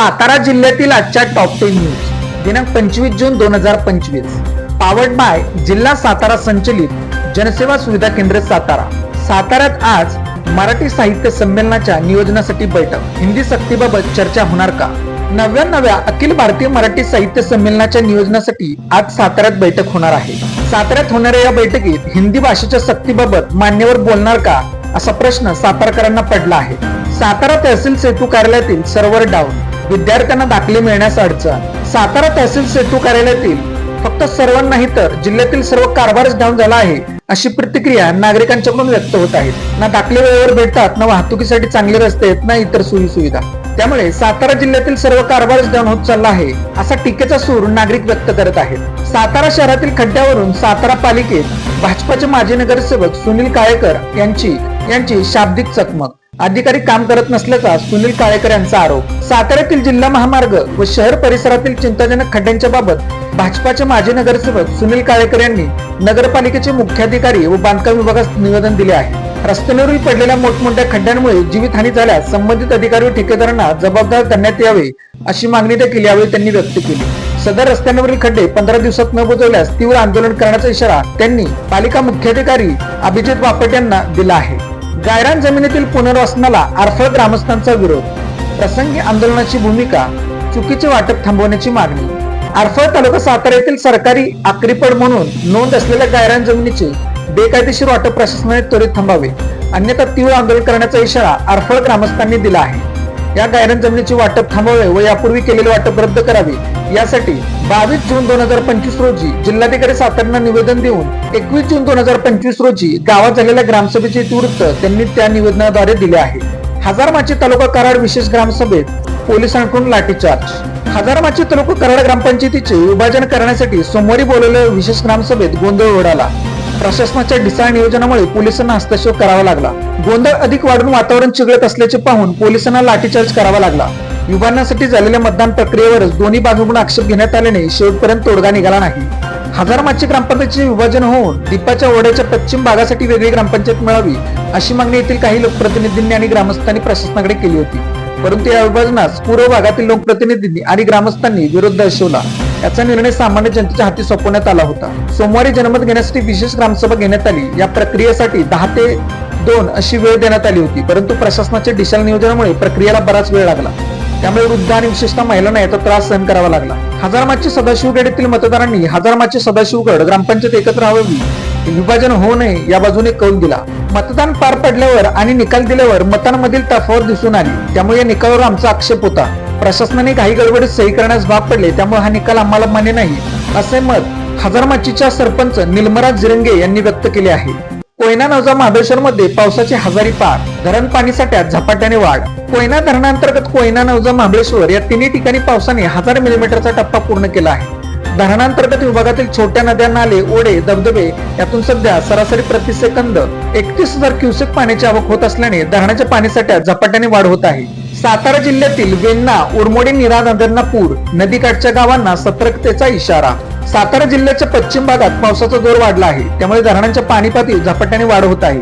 सातारा जिल्ह्यातील आजच्या top ten news दिनांक पंचवीस जून दोन हजार पंचवीस. पावर्ड बाय जिल्हा सातारा संचलित जनसेवा सुविधा केंद्र सातारा. साताऱ्यात आज मराठी साहित्य संमेलनाच्या नियोजनासाठी बैठक. हिंदी सक्तीबाबत चर्चा होणार का? नव्याण्णव्या अखिल भारतीय मराठी साहित्य संमेलनाच्या नियोजनासाठी आज साताऱ्यात बैठक होणार आहे. साताऱ्यात होणाऱ्या या बैठकीत हिंदी भाषेच्या सक्तीबाबत मान्यवर बोलणार का? असा प्रश्न सातारकरांना पडला आहे. सातारा तहसील सेतू कार्यालयातील सर्व्हर डाऊन. विद्यार्थ्यांना दाखले मिळण्यास अडचण. सातारा तहसील सेतू कार्यालयातील फक्त सर्वांनाही नाही तर जिल्ह्यातील सर्व कारभारच डाऊन झाला आहे अशी प्रतिक्रिया नागरिकांच्याकडून व्यक्त होत आहेत ना दाखले वेळेवर भेटतात ना वाहतुकीसाठी चांगले रस्ते आहेत ना इतर सोयी सुविधा त्यामुळे सातारा जिल्ह्यातील सर्व कारभारच डाऊन होत चालला आहे असा टीकेचा सूर नागरिक व्यक्त करत आहेत. सातारा शहरातील खड्ड्यावरून सातारा पालिकेत भाजपाचे माजी नगरसेवक सुनील काळेकर यांची यांची शाब्दिक चकमक. अधिकारी काम करत नसल्याचा सुनील काळेकर यांचा आरोप. साताऱ्यातील जिल्हा महामार्ग व शहर परिसरातील चिंताजनक खड्ड्यांच्या बाबत भाजपाचे माजी नगरसेवक सुनील काळेकर यांनी नगरपालिकेचे मुख्याधिकारी व बांधकाम विभागास निवेदन दिले आहे. रस्त्यांवरील पडलेल्या मोठमोठ्या खड्ड्यांमुळे जीवितहानी झाल्यास संबंधित अधिकारी व ठेकेदारांना जबाबदार करण्यात यावे अशी मागणी देखील यावेळी त्यांनी व्यक्त केली. सदर रस्त्यांवरील खड्डे पंधरा दिवसात न बुजवल्यास तीव्र आंदोलन करण्याचा इशारा त्यांनी पालिका मुख्याधिकारी अभिजित बापट यांना दिला आहे. गायरान जमिनीतील पुनर्वसनाला आरफळ ग्रामस्थांचा विरोध. प्रसंगी आंदोलनाची भूमिका चुकीचे वाटप थांबवण्याची मागणी. आरफळ तालुका सातारा येथील सरकारी आक्रीपड म्हणून नोंद असलेल्या गायरान जमिनीचे बेकायदेशीर वाटप प्रशासनाने त्वरित थांबावे. अन्यथा तीव्र आंदोलन करण्याचा इशारा आरफळ ग्रामस्थांनी दिला आहे. या गायरान जमिनीचे वाटप थांबवावे व यापूर्वी केलेले वाटप रद्द करावे यासाठी बावीस जून दोन हजार पंचवीस रोजी जिल्हाधिकारी साताऱ्यांना निवेदन देऊन एकवीस जून दोन हजार पंचवीस रोजी गावात झालेल्या ग्रामसभेचे वृत्त त्यांनी त्या निवेदनाद्वारे दिले आहे. हजारमाची तालुका कराड विशेष ग्रामसभेत पोलिसांकडून लाठीचार्ज. हजारमाची तालुका कराड ग्रामपंचायतीचे विभाजन करण्यासाठी सोमवारी बोलवलेल्या विशेष ग्रामसभेत गोंधळ उडाला प्रशासनाच्या ढिसाळ नियोजनामुळे पोलिसांना हस्तक्षेप करावा लागला. गोंधळ अधिक वाढून वातावरण चिघळत असल्याचे पाहून पोलिसांना लाठीचार्ज करावा लागला. विभाजनासाठी झालेल्या मतदान प्रक्रियेवरच दोन्ही बाजूकडून आक्षेप घेण्यात आल्याने शेवटपर्यंत तोडगा निघाला नाही. हजारमाची ग्रामपंचायतीचे विभाजन होऊन दीपाच्या ओढ्याच्या पश्चिम भागासाठी वेगळी ग्रामपंचायत मिळावी अशी मागणी येथील काही लोकप्रतिनिधींनी आणि ग्रामस्थांनी प्रशासनाकडे केली होती. परंतु या विभाजनास पूर्व भागातील लोकप्रतिनिधींनी आणि ग्रामस्थांनी विरोध दर्शवला. याचा निर्णय सामान्य जनतेच्या हाती सोपवण्यात आला होता. सोमवारी जनमत घेण्यासाठी विशेष ग्रामसभा घेण्यात आली. या प्रक्रियेसाठी दहा ते दोन अशी वेळ देण्यात आली होती परंतु प्रशासनाच्या दिशा नियोजनामुळे प्रक्रियेला बराच वेळ लागला. त्यामुळे वृद्ध आणि विशेषतः महिलांना याचा त्रास सहन करावा लागला. हजारमाची सदाशिवगड येथील मतदारांनी हजारमाची सदाशिवगड ग्रामपंचायत एकत्र हवी विभाजन होऊ नये या बाजूने कौल दिला. मतदान पार पडल्यावर आणि निकाल दिल्यावर मतांमधील तफावत दिसून आली. त्यामुळे या निकालावर आमचा आक्षेप होता. प्रशासनाने काही गडबडीत सही करण्यास भाग पडले त्यामुळे हा निकाल आम्हाला मान्य नाही. असे मत हजारमाचीच्या सरपंच निलमरा जिरंगे यांनी व्यक्त केले आहे. कोयना नवजा महाबळेश्वरमध्ये पावसाची हजारी पार. धरण पाणी साठ्यात झपाट्याने वाढ. कोयना धरणांतर्गत कोयना नवजा महाबळेश्वर या तिन्ही ठिकाणी पावसाने हजार मिलीमीटरचा टप्पा पूर्ण केला आहे. धरणांतर्गत विभागातील छोट्या नद्या नाले ओढे धबधबे यातून सध्या सरासरी प्रति सेकंद एकतीस हजार क्युसेक पाण्याची आवक होत असल्याने धरणाच्या पाणी साठ्यात झपाट्याने वाढ होत आहे. सातारा जिल्ह्यातील वेण्णा उरमोडी निरा नद्यांना पूर. नदीकाठच्या गावांना सतर्कतेचा इशारा. सातारा जिल्ह्याच्या पश्चिम भागात पावसाचा जोर वाढला आहे. त्यामुळे धरणांच्या पाणी पातळीत झपाट्याने वाढ होत आहे.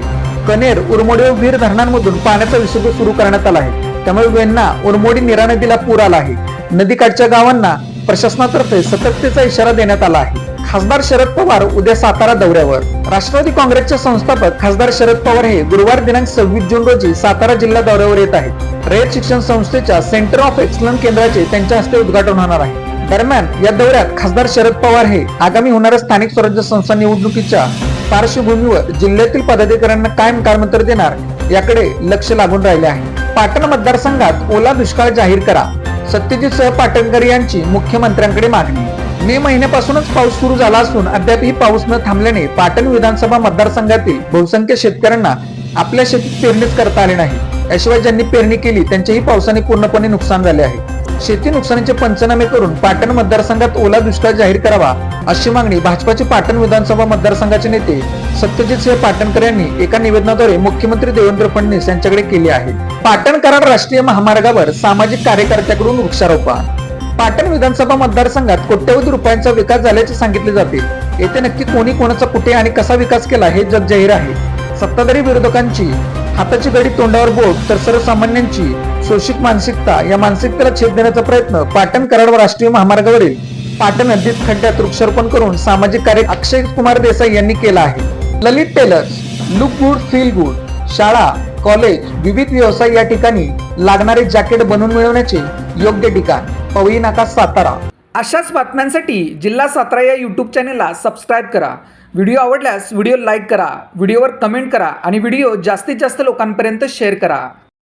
कनेर उरमोडी व वीर धरणांमधून पाण्याचा विसर्ग सुरू करण्यात आला आहे. त्यामुळे वेण्णा उरमोडी निरा नदीला पूर आला आहे. नदीकाठच्या गावांना प्रशासनातर्फे सतर्कतेचा इशारा देण्यात आला आहे. खासदार शरद पवार उद्या सातारा दौऱ्यावर. राष्ट्रवादी काँग्रेसचे संस्थापक खासदार शरद पवार हे गुरुवार दिनांक सव्वीस जून रोजी सातारा जिल्हा दौऱ्यावर येत आहेत. रयत शिक्षण संस्थेच्या सेंटर ऑफ एक्सलन्स केंद्राचे त्यांच्या हस्ते उद्घाटन होणार आहे. दरम्यान या दौऱ्यात खासदार शरद पवार हे आगामी होणाऱ्या स्थानिक स्वराज्य संस्था निवडणुकीच्या पार्श्वभूमीवर जिल्ह्यातील पदाधिकाऱ्यांना काय काळमंत्र देणार याकडे लक्ष लागून राहिले आहे. पाटण मतदारसंघात ओला दुष्काळ जाहीर करा सत्यजित सह पाटणकर यांची मुख्यमंत्र्यांकडे मागणी. मे महिन्यापासूनच पाऊस सुरू झाला असून अद्यापही पाऊस न थांबल्याने पाटण विधानसभा मतदारसंघातील बहुसंख्य शेतकऱ्यांना आपल्या शेतीत पेरणीच करता आले नाही. याशिवाय ज्यांनी पेरणी केली त्यांचेही पावसाने पूर्णपणे नुकसान झाले आहे. शेती नुकसानीचे पंचनामे करून पाटण मतदारसंघात ओला दुष्काळ जाहीर करावा अशी मागणी भाजपाचे पाटण विधानसभा मतदारसंघाचे नेते सत्यजित सिंह पाटणकर यांनी एका निवेदनाद्वारे मुख्यमंत्री देवेंद्र फडणवीस यांच्याकडे केली आहे. पाटण कराड राष्ट्रीय महामार्गावर सामाजिक कार्यकर्त्याकडून वृक्षारोपण. पाटण विधानसभा मतदारसंघात कोट्यवधी रुपयांचा विकास झाल्याचे सांगितले जाते. येथे नक्की कोणी कोणाचा कुठे आणि कसा विकास केला हे जग जाहीर आहे. सत्ताधारी विरोधकांची हाताची घडी तोंडावर बोट तर सर्वसामान्यांची शोषित मानसिकता या मानसिकतेला छेद देण्याचा प्रयत्न पाटण कराड राष्ट्रीय महामार्गावरील पाटण हद्दीत खड्ड्यात वृक्षारोपण करून सामाजिक कार्य अक्षय कुमार देसाई यांनी केला आहे. Lalit tailors look good feel good शाळा कॉलेज विविध व्यवसाय या ठिकाणी लागणारे जॅकेट बनवून मिळवण्याचे योग्य ठिकाण. पवई नाका सातारा. अशाच बातम्यांसाठी जिल्हा सातारा या यूट्यूब चॅनेलला सबस्क्राईब करा. व्हिडिओ आवडल्यास व्हिडिओ लाईक करा व्हिडिओवर कमेंट करा आणि व्हिडिओ जास्तीत जास्त लोकांपर्यंत शेअर करा.